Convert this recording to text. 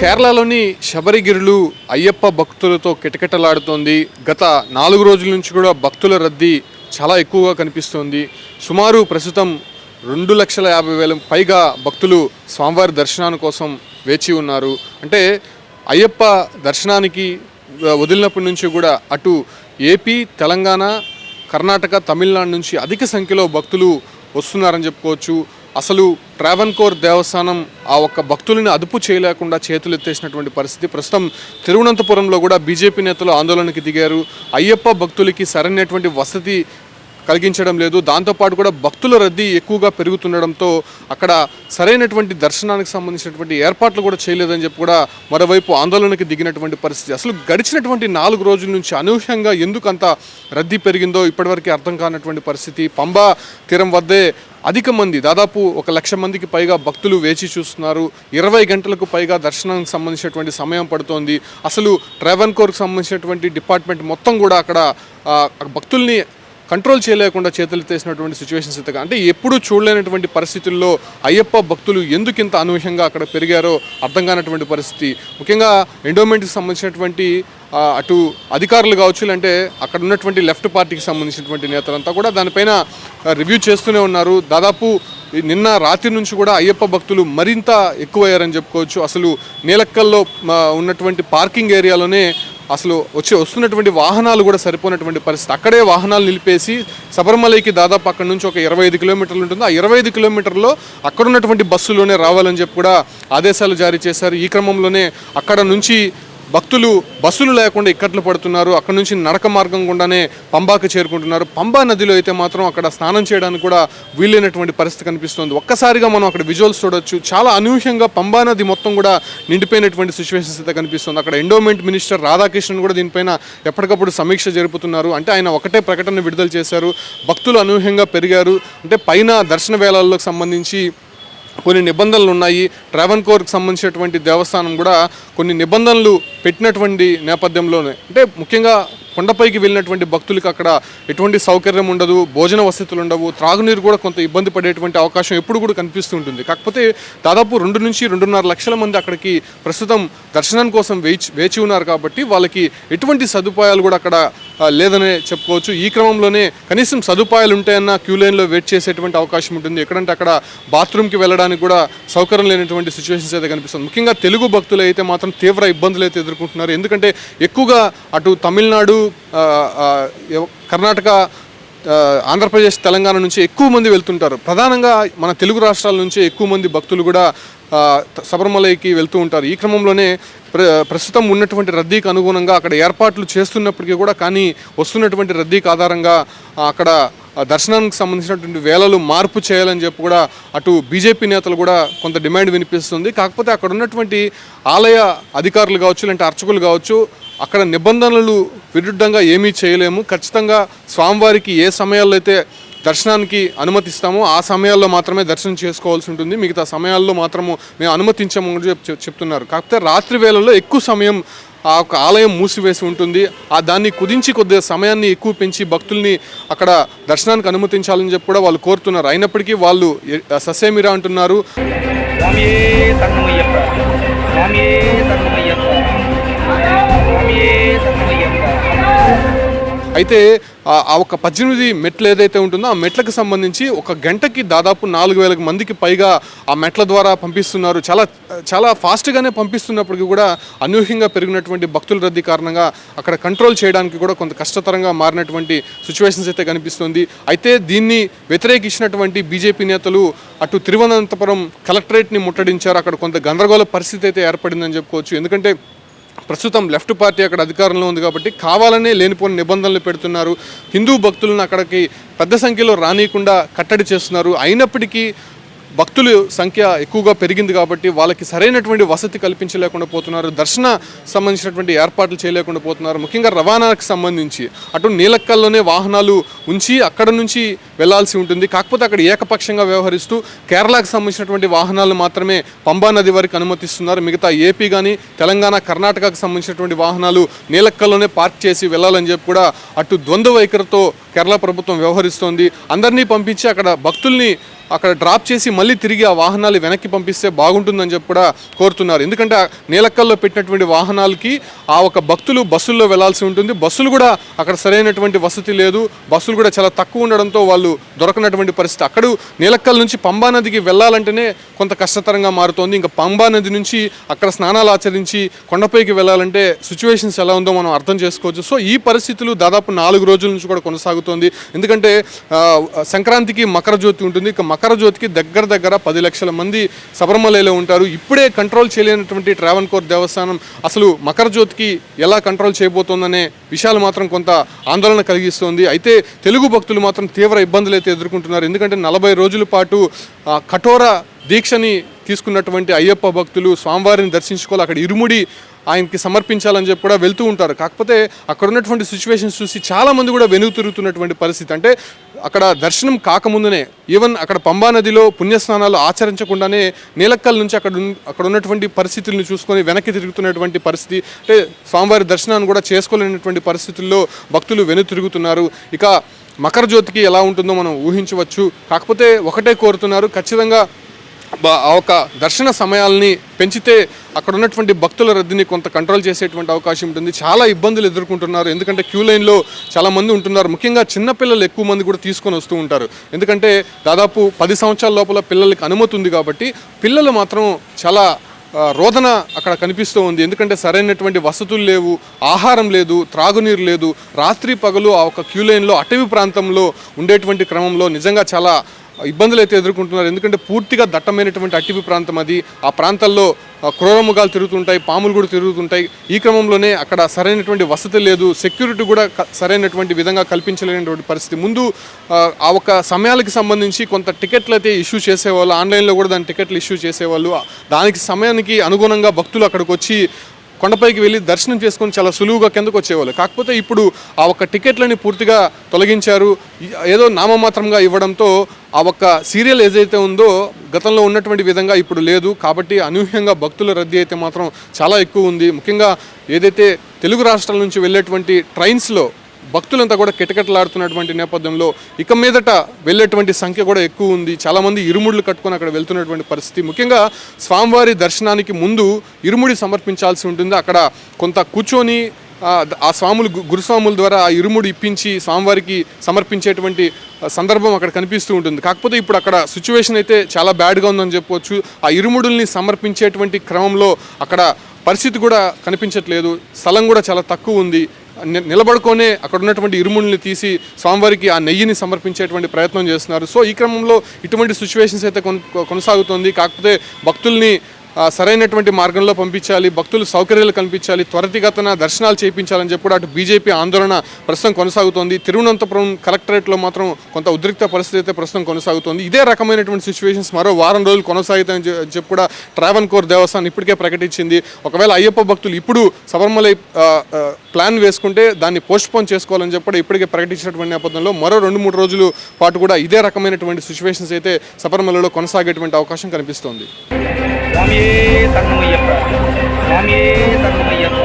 కేరళలోని శబరిగిరులు అయ్యప్ప భక్తులతో కిటకిటలాడుతోంది. గత నాలుగు రోజుల నుంచి కూడా భక్తుల రద్దీ చాలా ఎక్కువగా కనిపిస్తోంది. సుమారు ప్రస్తుతం రెండు లక్షల యాభై వేల పైగా భక్తులు స్వామివారి దర్శనాని కోసం వేచి ఉన్నారు. అంటే అయ్యప్ప దర్శనానికి వదిలినప్పటి నుంచి కూడా అటు ఏపీ తెలంగాణ కర్ణాటక తమిళనాడు నుంచి అధిక సంఖ్యలో భక్తులు వస్తున్నారని చెప్పుకోవచ్చు. అసలు ట్రావెన్కోర్ దేవస్థానం ఆ ఒక్క భక్తులని అదుపు చేయలేకుండా చేతులు ఎత్తేసినటువంటి పరిస్థితి. ప్రస్తుతం తిరువనంతపురంలో కూడా బీజేపీ నేతలు ఆందోళనకి దిగారు. అయ్యప్ప భక్తులకి సరైనటువంటి వసతి కలిగించడం లేదు. దాంతోపాటు కూడా భక్తుల రద్దీ ఎక్కువగా పెరుగుతుండడంతో అక్కడ సరైనటువంటి దర్శనానికి సంబంధించినటువంటి ఏర్పాట్లు కూడా చేయలేదని చెప్పి కూడా మరోవైపు ఆందోళనకి దిగినటువంటి పరిస్థితి. అసలు గడిచినటువంటి నాలుగు రోజుల నుంచి అనూహ్యంగా ఎందుకు అంత రద్దీ పెరిగిందో ఇప్పటివరకు అర్థం కానటువంటి పరిస్థితి. పంబా తీరం వద్దే అధిక మంది దాదాపు ఒక లక్ష మందికి పైగా భక్తులు వేచి చూస్తున్నారు. ఇరవై గంటలకు పైగా దర్శనానికి సంబంధించినటువంటి సమయం పడుతోంది. అసలు ట్రావెన్కోర్కి సంబంధించినటువంటి డిపార్ట్మెంట్ మొత్తం కూడా అక్కడ భక్తుల్ని కంట్రోల్ చేయలేకుండా చేతులు చేతులెత్తేసినటువంటి సిచ్యువేషన్స్ అయితే అంటే ఎప్పుడు చూడలేనటువంటి పరిస్థితుల్లో అయ్యప్ప భక్తులు ఎందుకు ఇంత అనూహ్యంగా అక్కడ పెరిగారో అర్థం కానటువంటి పరిస్థితి. ముఖ్యంగా ఎండోమెంట్కి సంబంధించినటువంటి అటు అధికారులు కావచ్చు అంటే అక్కడ ఉన్నటువంటి లెఫ్ట్ పార్టీకి సంబంధించినటువంటి నేతలంతా కూడా దానిపైన రివ్యూ చేస్తూనే ఉన్నారు. దాదాపు నిన్న రాత్రి నుంచి కూడా అయ్యప్ప భక్తులు మరింత ఎక్కువయ్యారని చెప్పుకోవచ్చు. అసలు నీలక్కల్లో ఉన్నటువంటి పార్కింగ్ ఏరియాలోనే అసలు వచ్చి వస్తున్నటువంటి వాహనాలు కూడా సరిపోయినటువంటి పరిస్థితి. అక్కడే వాహనాలు నిలిపేసి శబరిమలైకి దాదాపు అక్కడ నుంచి ఒక ఇరవై ఐదు కిలోమీటర్లు ఉంటుంది. ఆ ఇరవై ఐదు కిలోమీటర్లో అక్కడ ఉన్నటువంటి బస్సులోనే రావాలని చెప్పి కూడా ఆదేశాలు జారీ చేశారు. ఈ క్రమంలోనే అక్కడ నుంచి భక్తులు బస్సులు లేకుండా ఇక్కట్లు పడుతున్నారు. అక్కడ నుంచి నడక మార్గం గుండానే పంబాకు చేరుకుంటున్నారు. పంబా నదిలో అయితే మాత్రం అక్కడ స్నానం చేయడానికి కూడా వీలైనటువంటి పరిస్థితి కనిపిస్తుంది. ఒక్కసారిగా మనం అక్కడ విజువల్స్ చూడొచ్చు. చాలా అనూహ్యంగా పంబా నది మొత్తం కూడా నిండిపోయినటువంటి సిచ్యువేషన్స్ అయితే కనిపిస్తుంది. అక్కడ ఎండోమెంట్ మినిస్టర్ రాధాకృష్ణన్ కూడా దీనిపైన ఎప్పటికప్పుడు సమీక్ష జరుపుతున్నారు. అంటే ఆయన ఒకటే ప్రకటన విడుదల చేశారు. భక్తులు అనూహ్యంగా పెరిగారు. అంటే పైన దర్శన వేళాలకు సంబంధించి కొన్ని నిబంధనలు ఉన్నాయి. ట్రావెన్కోర్కి సంబంధించినటువంటి దేవస్థానం కూడా కొన్ని నిబంధనలు పెట్టినటువంటి నేపథ్యంలోనే. అంటే ముఖ్యంగా కొండపైకి వెళ్ళినటువంటి భక్తులకు అక్కడ ఎటువంటి సౌకర్యం ఉండదు భోజన వసతులు ఉండవు త్రాగునీరు కూడా కొంత ఇబ్బంది పడేటువంటి అవకాశం ఎప్పుడు కూడా కనిపిస్తూ ఉంటుంది. కాకపోతే దాదాపు రెండు నుంచి రెండున్నర లక్షల మంది అక్కడికి ప్రస్తుతం దర్శనం కోసం వేచి వేచి ఉన్నారు కాబట్టి వాళ్ళకి ఎటువంటి సదుపాయాలు కూడా అక్కడ లేదనే చెప్పుకోవచ్చు. ఈ క్రమంలోనే కనీసం సదుపాయాలు ఉంటాయన్న క్యూ లైన్లో వెయిట్ చేసేటువంటి అవకాశం ఉంటుంది. ఎక్కడంటే అక్కడ బాత్రూమ్కి వెళ్ళడానికి కూడా సౌకర్యం లేనటువంటి సిచ్యువేషన్స్ అయితే కనిపిస్తుంది. ముఖ్యంగా తెలుగు భక్తులు అయితే మాత్రం తీవ్ర ఇబ్బందులు అయితే ఎదుర్కొంటున్నారు. ఎందుకంటే ఎక్కువగా అటు తమిళనాడు కర్ణాటక ఆంధ్రప్రదేశ్ తెలంగాణ నుంచి ఎక్కువ మంది వెళ్తుంటారు. ప్రధానంగా మన తెలుగు రాష్ట్రాల నుంచి ఎక్కువ మంది భక్తులు కూడా శబరిమలైకి వెళ్తూ ఉంటారు. ఈ క్రమంలోనే ప్ర ప్రస్తుతం ఉన్నటువంటి రద్దీకి అనుగుణంగా అక్కడ ఏర్పాట్లు చేస్తున్నప్పటికీ కూడా కానీ వస్తున్నటువంటి రద్దీకి ఆధారంగా అక్కడ దర్శనానికి సంబంధించినటువంటి వేళలు మార్పు చేయాలని చెప్పి కూడా అటు బీజేపీ నేతలు కూడా కొంత డిమాండ్ వినిపిస్తుంది. కాకపోతే అక్కడ ఉన్నటువంటి ఆలయ అధికారులు కావచ్చు లేదంటే అర్చకులు కావచ్చు అక్కడ నిబంధనలు విరుద్ధంగా ఏమీ చేయలేము. ఖచ్చితంగా స్వామివారికి ఏ సమయాల్లో అయితే దర్శనానికి అనుమతిస్తామో ఆ సమయాల్లో మాత్రమే దర్శనం చేసుకోవాల్సి ఉంటుంది. మిగతా సమయాల్లో మాత్రము మేము అనుమతించము చెప్ చెప్తున్నారు. కాకపోతే రాత్రి వేళల్లో ఎక్కువ సమయం ఆ ఒక ఆలయం మూసివేసి ఉంటుంది. ఆ దాన్ని కుదించి కొద్దిగా సమయాన్ని ఎక్కువ పెంచి భక్తుల్ని అక్కడ దర్శనానికి అనుమతించాలని చెప్పి కూడా వాళ్ళు కోరుతున్నారు. అయినప్పటికీ వాళ్ళు ససేమిరా అంటున్నారు. అయితే ఆ- ఒక పద్దెనిమిది మెట్లు ఏదైతే ఉంటుందో ఆ మెట్లకు సంబంధించి ఒక గంటకి దాదాపు నాలుగు వేల మందికి పైగా ఆ మెట్ల ద్వారా పంపిస్తున్నారు. చాలా చాలా ఫాస్ట్గానే పంపిస్తున్నప్పటికీ కూడా అనూహ్యంగా పెరిగినటువంటి భక్తుల రద్దీ కారణంగా అక్కడ కంట్రోల్ చేయడానికి కూడా కొంత కష్టతరంగా మారినటువంటి సిచ్యువేషన్స్ అయితే కనిపిస్తుంది. అయితే దీన్ని వ్యతిరేకించినటువంటి బీజేపీ నేతలు అటు తిరువనంతపురం కలెక్టరేట్ని ముట్టడించారు. అక్కడ కొంత గందరగోళ పరిస్థితి అయితే ఏర్పడిందని చెప్పుకోవచ్చు. ఎందుకంటే ప్రస్తుతం లెఫ్ట్ పార్టీ అక్కడ అధికారంలో ఉంది కాబట్టి కావాలనే లేనిపోని నిబంధనలు పెడుతున్నారు. హిందూ భక్తులను అక్కడికి పెద్ద సంఖ్యలో రానియకుండా కట్టడి చేస్తున్నారు. అయినప్పటికీ భక్తుల సంఖ్య ఎక్కువగా పెరిగింది కాబట్టి వాళ్ళకి సరైనటువంటి వసతి కల్పించలేకుండా పోతున్నారు దర్శన సంబంధించినటువంటి ఏర్పాట్లు చేయలేకుండా పోతున్నారు. ముఖ్యంగా రవాణాకు సంబంధించి అటు నీలక్కల్లోనే వాహనాలు ఉంచి అక్కడ నుంచి వెళ్ళాల్సి ఉంటుంది. కాకపోతే అక్కడ ఏకపక్షంగా వ్యవహరిస్తూ కేరళకు సంబంధించినటువంటి వాహనాలు మాత్రమే పంబా నది వరకు అనుమతిస్తున్నారు. మిగతా ఏపీ కానీ తెలంగాణ కర్ణాటకకు సంబంధించినటువంటి వాహనాలు నీలక్కల్లోనే పార్క్ చేసి వెళ్ళాలని చెప్పి కూడా అటు ద్వంద్వ వైఖరితో కేరళ ప్రభుత్వం వ్యవహరిస్తోంది. అందరినీ పంపించి అక్కడ భక్తుల్ని అక్కడ డ్రాప్ చేసి మళ్ళీ తిరిగి ఆ వాహనాలు వెనక్కి పంపిస్తే బాగుంటుందని చెప్పి కూడా కోరుతున్నారు. ఎందుకంటే నీలక్కల్లో పెట్టినటువంటి వాహనాలకి ఆ ఒక భక్తులు బస్సుల్లో వెళ్ళాల్సి ఉంటుంది. బస్సులు కూడా అక్కడ సరైనటువంటి వసతి లేదు. బస్సులు కూడా చాలా తక్కువ ఉండడంతో వాళ్ళు దొరకనటువంటి పరిస్థితి. అక్కడ నీలక్కల్ నుంచి పంబా నదికి వెళ్ళాలంటేనే కొంత కష్టతరంగా మారుతోంది. ఇంకా పంబా నది నుంచి అక్కడ స్నానాలు ఆచరించి కొండపైకి వెళ్ళాలంటే సిచ్యువేషన్స్ ఎలా ఉందో మనం అర్థం చేసుకోవచ్చు. సో ఈ పరిస్థితులు దాదాపు నాలుగు రోజుల నుంచి కూడా కొనసాగుతుంది ఎందుకంటే సంక్రాంతికి మకర జ్యోతి ఉంటుంది. ఇక మకర జ్యోతికి దగ్గర దగ్గర పది లక్షల మంది శబరిమలలో ఉంటారు. ఇప్పుడే కంట్రోల్ చేయలేనటువంటి ట్రావెన్కోర్ దేవస్థానం అసలు మకర జ్యోతికి ఎలా కంట్రోల్ చేయబోతోందనే విషయాలు మాత్రం కొంత ఆందోళన కలిగిస్తోంది. అయితే తెలుగు భక్తులు మాత్రం తీవ్ర ఇబ్బందులు అయితే ఎదుర్కొంటున్నారు. ఎందుకంటే నలభై రోజుల పాటు కఠోర దీక్షని తీసుకున్నటువంటి అయ్యప్ప భక్తులు స్వామివారిని దర్శించుకోవాలి. అక్కడ ఇరుముడి ఆయనకి సమర్పించాలని చెప్పి కూడా వెళ్తూ ఉంటారు. కాకపోతే అక్కడ ఉన్నటువంటి సిచ్యువేషన్స్ చూసి చాలామంది కూడా వెనుగు తిరుగుతున్నటువంటి పరిస్థితి. అంటే అక్కడ దర్శనం కాకముందునే ఈవెన్ అక్కడ పంబా నదిలో పుణ్యస్నానాలు ఆచరించకుండానే నీలక్కల్ నుంచి అక్కడ అక్కడ ఉన్నటువంటి పరిస్థితులను చూసుకొని వెనక్కి తిరుగుతున్నటువంటి పరిస్థితి అంటే స్వామివారి దర్శనాన్ని కూడా చేసుకోలేనటువంటి పరిస్థితుల్లో భక్తులు వెను తిరుగుతున్నారు ఇక మకర జ్యోతికి ఎలా ఉంటుందో మనం ఊహించవచ్చు. కాకపోతే ఒకటే కోరుతున్నారు ఖచ్చితంగా ఒక దర్శన సమయాల్ని పెంచితే అక్కడ ఉన్నటువంటి భక్తుల రద్దీని కొంత కంట్రోల్ చేసేటువంటి అవకాశం ఉంటుంది. చాలా ఇబ్బందులు ఎదుర్కొంటున్నారు. ఎందుకంటే క్యూ లైన్లో చాలా మంది ఉంటున్నారు. ముఖ్యంగా చిన్నపిల్లలు ఎక్కువ మంది కూడా తీసుకొని వస్తూ ఉంటారు. ఎందుకంటే దాదాపు పది సంవత్సరాల లోపల పిల్లలకి అనుమతి ఉంది కాబట్టి పిల్లలు మాత్రం చాలా రోదన అక్కడ కనిపిస్తూ ఉంది. ఎందుకంటే సరైనటువంటి వసతులు లేవు ఆహారం లేదు త్రాగునీరు లేదు. రాత్రి పగలు ఆ ఒక క్యూ లైన్లో అటవీ ప్రాంతంలో ఉండేటువంటి క్రమంలో నిజంగా చాలా ఇబ్బందులు అయితే ఎదుర్కొంటున్నారు. ఎందుకంటే పూర్తిగా దట్టమైనటువంటి అటవీ ప్రాంతం అది. ఆ ప్రాంతాల్లో ఆ, క్రూరముగాలు తిరుగుతుంటాయి పాములు కూడా తిరుగుతుంటాయి. ఈ క్రమంలోనే అక్కడ సరైనటువంటి వసతి లేదు. సెక్యూరిటీ కూడా సరైనటువంటి విధంగా కల్పించలేనటువంటి పరిస్థితి. ముందు ఆ, ఒక సమయాలకి సంబంధించి కొంత టికెట్లు అయితే ఇష్యూ చేసేవాళ్ళు ఆన్లైన్లో కూడా దాని టికెట్లు ఇష్యూ చేసేవాళ్ళు దానికి సమయానికి అనుగుణంగా భక్తులు అక్కడికి వచ్చి కొండపైకి వెళ్ళి దర్శనం చేసుకొని చాలా సులువుగా కిందకు వచ్చేవాళ్ళు. కాకపోతే ఇప్పుడు ఆ ఒక్క టికెట్లని పూర్తిగా తొలగించారు. ఏదో నామమాత్రంగా ఇవ్వడంతో ఆ ఒక్క సీరియల్ ఏదైతే ఉందో గతంలో ఉన్నటువంటి విధంగా ఇప్పుడు లేదు. కాబట్టి అనూహ్యంగా భక్తుల రద్దీ అయితే మాత్రం చాలా ఎక్కువ ఉంది. ముఖ్యంగా ఏదైతే తెలుగు రాష్ట్రాల నుంచి వెళ్ళేటువంటి ట్రైన్స్లో భక్తులంతా కూడా కిటకిటలాడుతున్నటువంటి నేపథ్యంలో ఇక మీదట వెళ్ళేటువంటి సంఖ్య కూడా ఎక్కువ ఉంది. చాలామంది ఇరుముడులు కట్టుకొని అక్కడ వెళ్తున్నటువంటి పరిస్థితి. ముఖ్యంగా స్వామివారి దర్శనానికి ముందు ఇరుముడి సమర్పించాల్సి ఉంటుంది. అక్కడ కొంత కూర్చొని ఆ, స్వాములు గురుస్వాముల ద్వారా ఆ ఇరుముడు ఇప్పించి స్వామివారికి సమర్పించేటువంటి సందర్భం అక్కడ కనిపిస్తూ ఉంటుంది. కాకపోతే ఇప్పుడు అక్కడ సిచ్యువేషన్ అయితే చాలా బ్యాడ్గా ఉందని చెప్పవచ్చు ఆ ఇరుముడుల్ని సమర్పించేటువంటి క్రమంలో అక్కడ పరిస్థితి కూడా కనిపించట్లేదు. స్థలం కూడా చాలా తక్కువ ఉంది. నిలబడుకొనే అక్కడ ఉన్నటువంటి ఇరుముల్ని తీసి స్వామివారికి ఆ నెయ్యిని సమర్పించేటువంటి ప్రయత్నం చేస్తున్నారు. సో ఈ క్రమంలో ఇటువంటి సిచ్యువేషన్స్ అయితే కొనసాగుతుంది కొనసాగుతోంది. కాకపోతే భక్తుల్ని సరైనటువంటి మార్గంలో పంపించాలి భక్తులు సౌకర్యాలు కల్పించాలి త్వరితగతన దర్శనాలు చేయించాలని చెప్పి కూడా అటు బీజేపీ ఆందోళన ప్రస్తుతం కొనసాగుతోంది. తిరువనంతపురం కలెక్టరేట్లో మాత్రం కొంత ఉద్రిక్త పరిస్థితి అయితే ప్రస్తుతం కొనసాగుతోంది. ఇదే రకమైనటువంటి సిచ్యువేషన్స్ మరో వారం రోజులు కొనసాగుతాయని చెప్పి కూడా ట్రావెన్ కోర్ దేవస్థానం ఇప్పటికే ప్రకటించింది. ఒకవేళ అయ్యప్ప భక్తులు ఇప్పుడు శబరిమల ప్లాన్ వేసుకుంటే దాన్ని పోస్ట్పోన్ చేసుకోవాలని చెప్పి ఇప్పటికే ప్రకటించినటువంటి నేపథ్యంలో మరో రెండు మూడు రోజులు పాటు కూడా ఇదే రకమైనటువంటి సిచ్యువేషన్స్ అయితే శబరిమలలో కొనసాగేటువంటి అవకాశం కనిపిస్తోంది. சாமியே தன்மையப்பா சாமியே தன்மையப்பா